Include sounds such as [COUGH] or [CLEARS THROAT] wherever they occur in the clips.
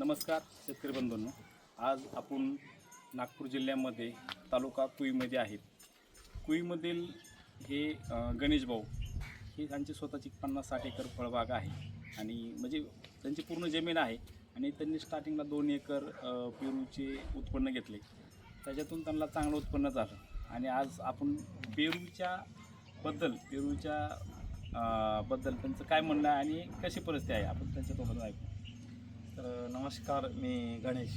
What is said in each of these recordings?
नमस्कार शेतकरी बंधूंनो. आज आपण नागपूर जिल्ह्यामध्ये तालुका कुईमध्ये आहेत. कुईमधील हे गणेश भाऊ हे त्यांची स्वतःची पन्नास साठ एकर फळबाग आहे. आणि म्हणजे त्यांची पूर्ण जमीन आहे आणि त्यांनी स्टार्टिंगला दोन एकर पेरूचे उत्पन्न घेतले. त्याच्यातून त्यांना चांगलं उत्पन्न झालं. आणि आज आपण पेरूच्या बद्दल पेरूच्या बद्दल त्यांचं काय म्हणणं आहे आणि कशी परिस्थिती आहे आपण त्यांच्यासोबत ऐकू. तर नमस्कार मी गणेश.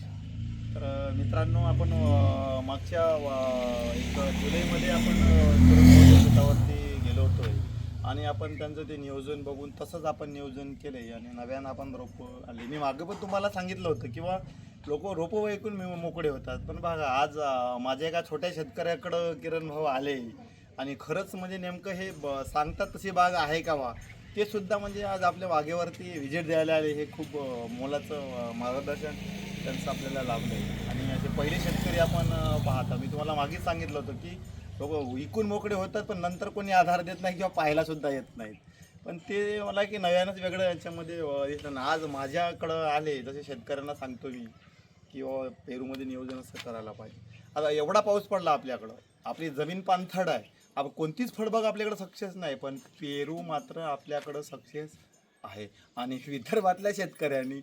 तर मित्रांनो आपण मागच्या एक जुलैमध्ये आपण शेतावरती गेलो होतो आणि आपण त्यांचं ते नियोजन बघून तसंच आपण नियोजन केलं आहे आणि नव्यानं आपण रोपं आली मी मागं पण तुम्हाला सांगितलं होतं किंवा लोक रोपं ऐकून मी मोकळे होतात. पण बघा आज माझ्या एका छोट्या शेतकऱ्याकडं किरण भाऊ आले. आणि खरंच म्हणजे नेमकं हे ब- सांगतात तशी बाग आहे का वा? ते सुद्धा म्हणजे आज आपल्या वागेवरती विजेट द्यायला आले हे खूप मोलाचं मार्गदर्शन त्यांचं आपल्याला लाभलं आहे आणि असे पहिले शेतकरी आपण पाहतो पाहता. मी तुम्हाला मागेच सांगितलं होतं की लोक विकून मोकळे होतात पण नंतर कोणी आधार देत नाही किंवा पाहायला सुद्धा येत नाहीत. पण ते मला की नव्यानंच वेगळं याच्यामध्ये दिसलं ना. आज माझ्याकडं आले जसे शेतकऱ्यांना सांगतो मी की पेरूमध्ये नियोजन असं करायला पाहिजे. आता एवढा पाऊस पडला आपल्याकडं. आपली जमीन पाणथड आहे. आप कोणतीच फळबाग आपल्याकडे सक्सेस नाही पण पेरू मात्र आपल्याकडं सक्सेस आहे. आणि विदर्भातल्या शेतकऱ्यांनी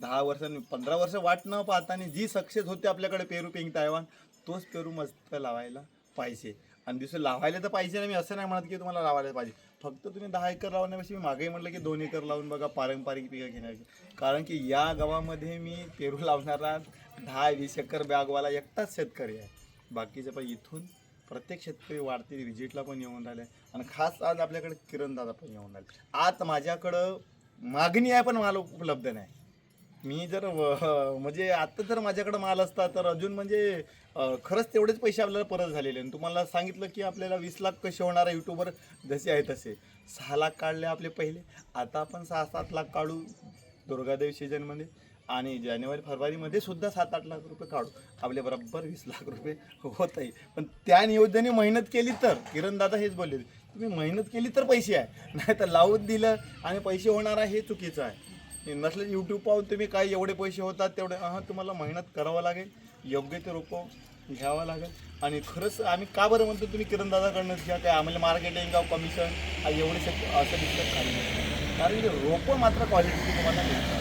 दहा वर्षांनी पंधरा वर्ष वाट न पाहताना जी सक्सेस होते आपल्याकडे पेरू पिंक तायवान तोच पेरू मस्त लावायला पाहिजे. आणि दुसरं लावायला तर पाहिजे ना मी असं नाही म्हणत की तुम्हाला लावायला पाहिजे. फक्त तुम्ही दहा एकर लावण्यापेक्षा मी मागे म्हटलं की दोन एकर लावून बघा पारंपरिक पिकं घेण्याची. कारण की या गावामध्ये मी पेरू लावणारा दहा वीस एकर बॅगवाला एकटाच शेतकरी आहे. बाकीचे पण इथून प्रत्येक शेतकरी वाढते व्हिजिटला पण येऊन राहिले. आणि खास आज आपल्याकडे किरण दादा पण येऊन राहिले. आज माझ्याकडं मागणी आहे पण माल उपलब्ध नाही. मी जर म्हणजे आत्ता जर माझ्याकडं माल असता तर अजून म्हणजे खरंच तेवढेच पैसे आपल्याला परत झालेले. आणि तुम्हाला सांगितलं की आपल्याला वीस लाख कसे होणार आहे यूट्यूबर जसे आहे तसे. सहा लाख काढले आपले पहिले. आता आपण सहा सात लाख काढू दुर्गादेव सीजनमध्ये आणि जानेवारी फरवरीमध्ये सुद्धा सात आठ लाख रुपये काढू. आपले बरोबर वीस लाख रुपये होत आहे पण त्या नियोजनाने मेहनत केली तर किरण दादा हेच बोलले तुम्ही मेहनत केली तर पैसे आहे. [LAUGHS] नाही तर लावून दिलं आणि पैसे होणार आहे हे चुकीचं आहे. नसलं यूट्यूब पाहून तुम्ही काय एवढे पैसे होतात तेवढे हां तुम्हाला मेहनत करावं लागेल. योग्य ते रोपं घ्यावं लागेल. आणि खरंच आम्ही का बरं म्हणतो तुम्ही किरण दादाकडनं घ्या. काय आम्हाला मार्केटिंग का कमिशन एवढे शक्य असं दिसतं काही नाही कारण की रोपं मात्र क्वालिटीची तुम्हाला मिळतात.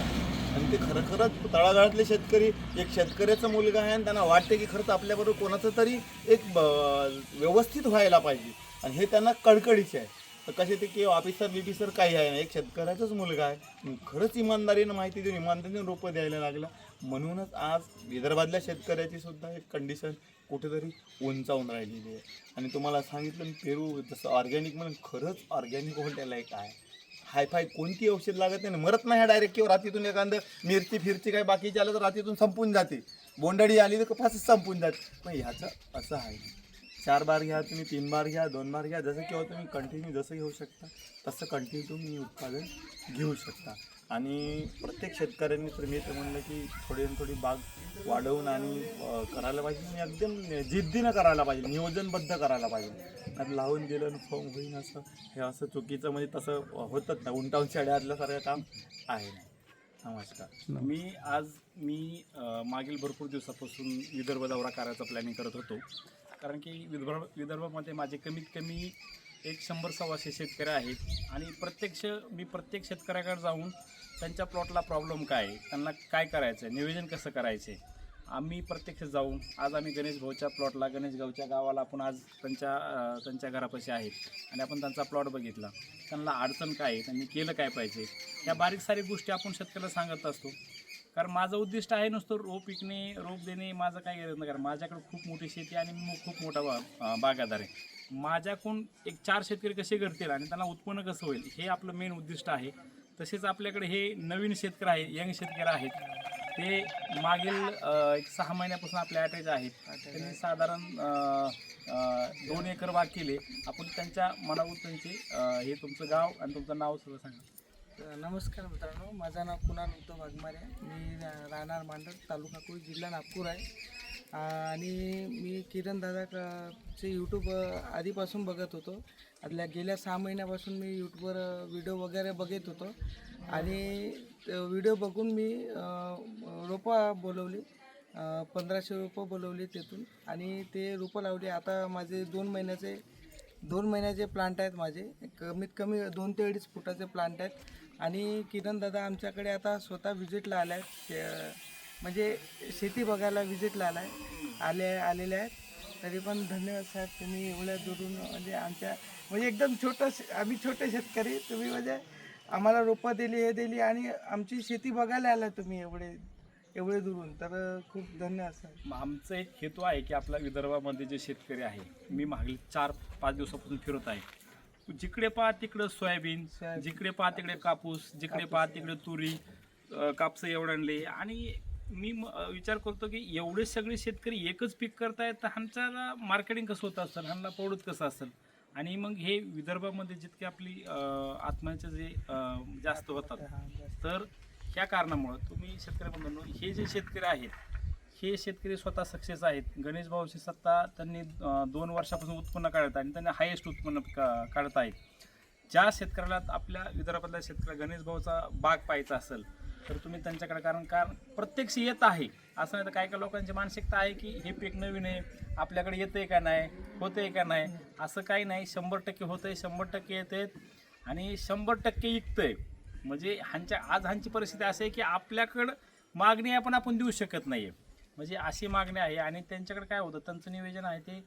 आणि ते खरं खरंच तळागाळातले शेतकरी एक शेतकऱ्याचा मुलगा आहे आणि त्यांना वाटते की खरंच आपल्याबरोबर कोणाचं तरी एक ब- व्यवस्थित व्हायला पाहिजे. आणि हे त्यांना कडकडीचे आहे. तर कसे ते की ऑफिसर बिफिसर काही आहे ना एक शेतकऱ्याचाच मुलगा आहे. खरंच इमानदारीनं माहिती देऊन इमानदारीनं रोपं द्यायला लागला. म्हणूनच आज विदर्भातल्या शेतकऱ्याची सुद्धा एक कंडिशन कुठेतरी उंचावून राहिलेली आहे. आणि तुम्हाला सांगितलं पेरू जसं ऑर्गॅनिक म्हणून खरंच ऑर्गॅनिक होटेल आहे. काय हायफाय कोणती औषध लागत नाही मरत नाही डायरेक्ट किंवा रात्रीतून एखादं मिरची फिरची काही बाकीची आलं तर रात्रीतून संपून जाते. बोंडडी आली तर फारच संपून जाते. पण ह्याचं असं आहे. चार बार घ्या तुम्ही तीन बार घ्या दोन बार घ्या जसं किंवा तुम्ही कंटिन्यू जसं घेऊ शकता तसं कंटिन्यू तुम्ही उत्पादन घेऊ शकता. आणि प्रत्येक शेतकऱ्यांनी तर मी तर म्हणलं की थोडी ना थोडी बाग वाढवून आणि करायला पाहिजे आणि एकदम जिद्दीनं करायला पाहिजे नियोजनबद्ध करायला पाहिजे. आणि लावून गेलं आणि फॉर्म होईन असं हे असं चुकीचं म्हणजे तसं होतच नाही. उंटावून शेड्यातल्यासारखं काम आहे. नमस्कार. मी आज मी मागील भरपूर दिवसापासून विदर्भ दौरा करायचा प्लॅनिंग करत होतो. कारण की विदर्भ विदर्भामध्ये माझे कमीत कमी एक शंभर सव्वाशे शेतकरी आहेत. आणि प्रत्यक्ष मी प्रत्येक शेतकऱ्याकडे जाऊन त्यांच्या प्लॉटला प्रॉब्लेम काय? आहे त्यांना काय करायचं आहे नियोजन कसं करायचं आहे आम्ही प्रत्यक्ष जाऊन आज आम्ही गणेश भाऊच्या प्लॉटला गणेश गावच्या गावाला आपण आज त्यांच्या त्यांच्या घरापाशी आहेत आणि आपण त्यांचा प्लॉट बघितला. त्यांना अडचण काय आहे? त्यांनी केलं काय पाहिजे? या बारीक सारीक गोष्टी आपण शेतकऱ्याला सांगत असतो. कारण माझं उद्दिष्ट आहे नुसतं रोप विकणे रोप देणे माझं काय गरज नाही. कारण माझ्याकडे खूप मोठी शेती आणि मी खूप मोठा बा अं, आहे. माझ्याकडून एक चार शेतकरी कसे करतील आणि त्यांना उत्पन्न कसं होईल हे आपलं मेन उद्दिष्ट आहे. तसेच आपल्याकडे हे नवीन शेतकरी आहे यंग शेतकरी आहेत. ते मागील एक सहा महिन्यापासून आपल्या अटॅच आहेत. त्यांनी साधारण दोन एकर बाग केले. आपण त्यांच्या मनावर त्यांचे हे तुमचं गाव आणि तुमचं नाव सुद्धा सांगा. नमस्कार मित्रांनो. माझं नाव कुणाल उद्धव वाघमारे. मी राहणार मांडर तालुका कुई जिल्हा नागपूर आहे. आणि मी किरण दादा चे यूट्यूब आधीपासून बघत होतो. आदल्या गेल्या सहा महिन्यापासून मी यूट्यूबवर व्हिडिओ वगैरे बघत होतो. आणि व्हिडिओ बघून मी रोपं बोलवली. पंधराशे रोपं बोलवली तिथून. आणि ते रोपं लावली. आता माझे दोन महिन्याचे दोन महिन्याचे प्लांट आहेत माझे. कमीत कमी दोन ते अडीच फुटाचे प्लांट आहेत. आणि किरण दादा आमच्याकडे आता स्वतः व्हिजिटला आल्या. आहेत म्हणजे शेती बघायला व्हिजिटला आला आहे आले आलेले आहेत. तरी पण धन्यवाद साहेब तुम्ही एवढ्या दुरून म्हणजे आमच्या म्हणजे एकदम छोटं शे- आम्ही छोटे शेतकरी तुम्ही म्हणजे आम्हाला रोपं दिली हे दिली आणि आमची शेती बघायला आला तुम्ही एवढे एवढे दुरून. तर खूप धन्यवाद साहेब. मग आमचा एक हेतू आहे की आपल्या विदर्भामध्ये जे शेतकरी आहे मी मागील चार पाच दिवसापासून फिरत आहे. जिकडे पहा तिकडं सोयाबीन सोयाबीन. जिकडे पहा तिकडे कापूस जिकडे पहा तिकडे तुरी अं, कापसं एवढणले आणि मी विचार करतो की एवढे सगळे शेतकरी एकच पीक करतायत तर ह्यांच्याला मार्केटिंग कसं होत असेल? ह्यांना पवडत कसं असेल? आणि मग हे विदर्भामध्ये जितके आपली आत्महत्या जे जास्त होतात. तर ह्या कारणामुळं तुम्ही शेतकरी बंधूंनो हे जे शेतकरी आहेत हे शेतकरी स्वतः सक्सेस आहेत. गणेश भाऊची सत्ता त्यांनी दोन वर्षापासून उत्पन्न काढत आणि त्यांनी हायेस्ट उत्पन्न का काढत आहेत. ज्या शेतकऱ्याला आपल्या विदर्भातल्या शेतकऱ्या गणेश भाऊचा बाग पाहायचा असेल तर तुम्ही त्यांच्याकडे कारण कारण प्रत्यक्ष येत आहे. असं नाही तर काही काही लोकांची मानसिकता आहे की हे पीक नवीन आहे आपल्याकडे येतंय का नाही होतंय का नाही असं काही नाही. शंभर टक्के होतंय शंभर टक्के येत आहेत आणि शंभर टक्के विकतंय. म्हणजे ह्यांच्या आज ह्यांची परिस्थिती अशी आहे की आपल्याकडं मागणी आहे पण आपण देऊ शकत नाही म्हणजे अशी मागणी आहे आणि त्यांच्याकडे काय होतं त्यांचं नियोजन आहे ते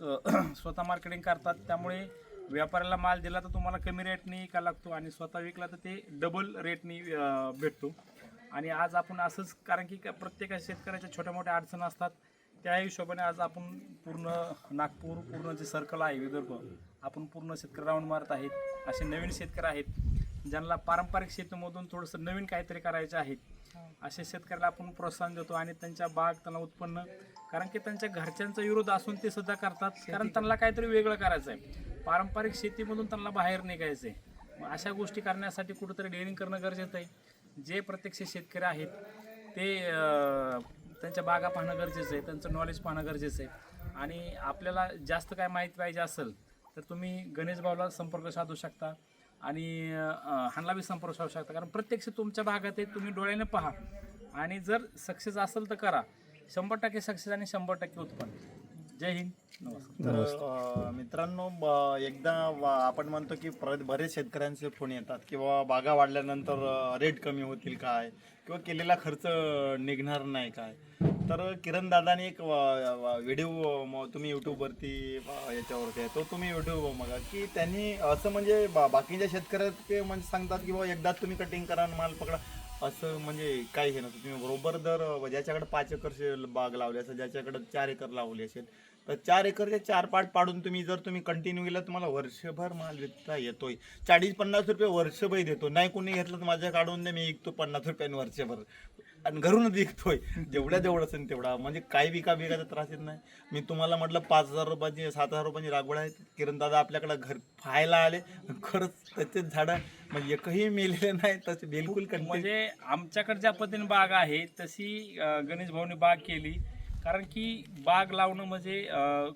[CLEARS THROAT] स्वतः मार्केटिंग करतात. त्यामुळे व्यापाऱ्याला माल दिला तर तुम्हाला कमी रेटनी विकायला लागतो? आणि स्वतः विकला तर ते डबल रेटनी भेटतो. आणि आज आपण असंच कारण की प्रत्येक शेतकऱ्याच्या छोट्या मोठ्या अडचण असतात. त्या हिशोबाने आज आपण पूर्ण नागपूर पूर्ण जे सर्कल आहे विदर्भ आपण पूर्ण शेतकरी राऊंड मारत आहेत. असे नवीन शेतकरी आहेत ज्यांना पारंपरिक शेतीमधून थोडंसं नवीन काहीतरी करायचे आहेत असे शेतकऱ्याला आपण प्रोत्साहन देतो आणि त्यांच्या बाग त्यांना उत्पन्न कारण की त्यांच्या घरच्यांचा विरोध असून ते सुद्धा करतात. कारण त्यांना काहीतरी वेगळं करायचं आहे. पारंपरिक शेतीमधून त्यांना बाहेर निघायचं आहे. अशा गोष्टी करण्यासाठी कुठंतरी डेअरिंग करणं गरजेचं आहे. जे प्रत्यक्ष शेतकरी आहेत ते त्यांच्या बागा पाहणं गरजेचं आहे त्यांचं नॉलेज पाहणं गरजेचं आहे. आणि आपल्याला जास्त काय माहीत पाहिजे असेल तर तुम्ही गणेश भाऊला संपर्क साधू शकता. आणि ह्यांना बी संपर्क साधू शकता. कारण प्रत्यक्ष तुमच्या भागात आहे तुम्ही डोळ्याने पहा. आणि जर सक्सेस असेल तर करा. शंभर टक्के सक्सेस आणि शंभर टक्के उत्पन्न. जय हिंद. नमस्कार. तर मित्रांनो ब- एकदा आपण म्हणतो की बरेच शेतकऱ्यांचे फोन येतात किंवा बागा वाढल्यानंतर रेट कमी होतील काय? किंवा केलेला खर्च निघणार नाही काय? तर किरण दादाने एक व्हिडिओ तुम्ही यूट्यूबवरती याच्यावरती आहे. तो तुम्ही यूट्यूब बघा की त्यांनी असं म्हणजे बा- बाकीच्या शेतकऱ्यात ते म्हणजे सांगतात की बाबा एकदाच तुम्ही कटिंग करा आणि माल पकडा. असं म्हणजे काही हे नसतं. तुम्ही बरोबर जर ज्याच्याकडे पाच एकर बाग लावली असेल ज्याच्याकडे चार एकर लावली असेल तर चार एकरचे चार पार्ट पाडून तुम्ही जर तुम्ही कंटिन्यू केलं तुम्हाला वर्षभर माल विकता येतोय. चाळीस पन्नास रुपये वर्षभर देतो. नाही कोणी घेतलं तर माझ्या काढून दे मी विकतो पन्नास रुपयांनी वर्षभर. आणि घरूनच विकतोय. [LAUGHS] जेवढ्या जेवढं असेल तेवढा. म्हणजे काही विका विकायचा त्रास येत नाही. मी तुम्हाला म्हटलं पाच हजार रुपयाची सात हजार रुपयाची लागवड आहे किरण दादा आपल्याकडे घर पाहायला आले. खरंच त्याचेच झाडं म्हणजे एकही मेलेले नाही तसे बिलकुल म्हणजे आमच्याकडे ज्या पद्धतीने बाग आहे तशी गणेश भाऊने बाग केली. कारण की बाग लावणं म्हणजे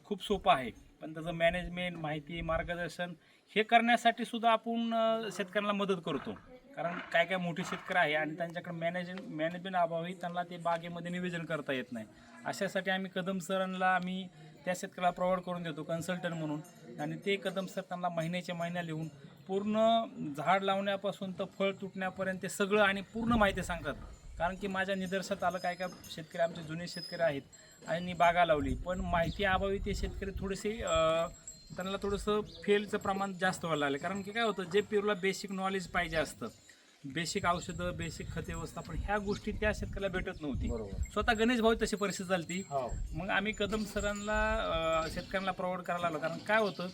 खूप सोपं आहे. पण त्याचं मॅनेजमेंट माहिती मार्गदर्शन हे करण्यासाठी सुद्धा आपण शेतकऱ्यांना मदत करतो. कारण काय काय मोठे शेतकरी आहे आणि त्यांच्याकडे मॅनेजमेंट मॅनेजमेंट अभावी त्यांना ते बागेमध्ये नियोजन करता येत नाही. अशासाठी आम्ही कदम सरांना आम्ही त्या शेतकऱ्याला प्रोव्हाइड करून देतो कन्सल्टंट म्हणून. आणि ते कदम सर त्यांना महिन्याच्या महिन्या लिहून पूर्ण झाड लावण्यापासून तर फळ तुटण्यापर्यंत ते सगळं आणि पूर्ण माहिती सांगतात. कारण की माझ्या निदर्शनात आलं काय काय शेतकरी आमचे जुने शेतकरी आहेत आणि बागा लावली. पण माहिती अभावी ते शेतकरी थोडेसे त्यांना थोडंसं फेलचं प्रमाण जास्त व्हायला लागलं. कारण की काय होतं जे पेरूला बेसिक नॉलेज पाहिजे असतं बेसिक औषधं बेसिक खते व्यवस्थापन ह्या गोष्टी त्या शेतकऱ्याला भेटत नव्हती. स्वतः गणेश भाऊ तशी परिस्थिती झाली हो. मग आम्ही कदम सरांना शेतकऱ्यांना प्रोव्हाइड करायला लागलो कारण काय होतं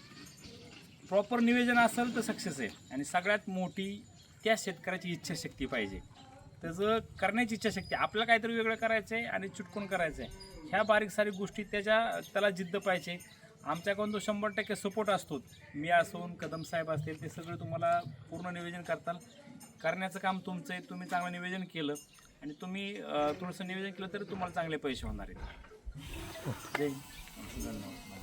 प्रॉपर नियोजन असेल तर सक्सेस आहे. आणि सगळ्यात मोठी त्या शेतकऱ्याची इच्छाशक्ती पाहिजे. त्याचं करण्याची इच्छाशक्ती आपल्याला काहीतरी वेगळं करायचं आहे आणि चुटकून करायचं आहे ह्या बारीक सारीक गोष्टी त्याच्या त्याला जिद्द पाहिजे. आमच्याकडून तो शंभर टक्के सपोर्ट असतो मी असून कदम साहेब असतील ते सगळे तुम्हाला पूर्ण नियोजन करताल. करण्याचं काम तुमचं आहे तुम्ही चांगलं निवेदन केलं आणि तुम्ही थोडंसं निवेदन केलं तरी तुम्हाला चांगले पैसे होणार आहेत. जय धन्यवाद.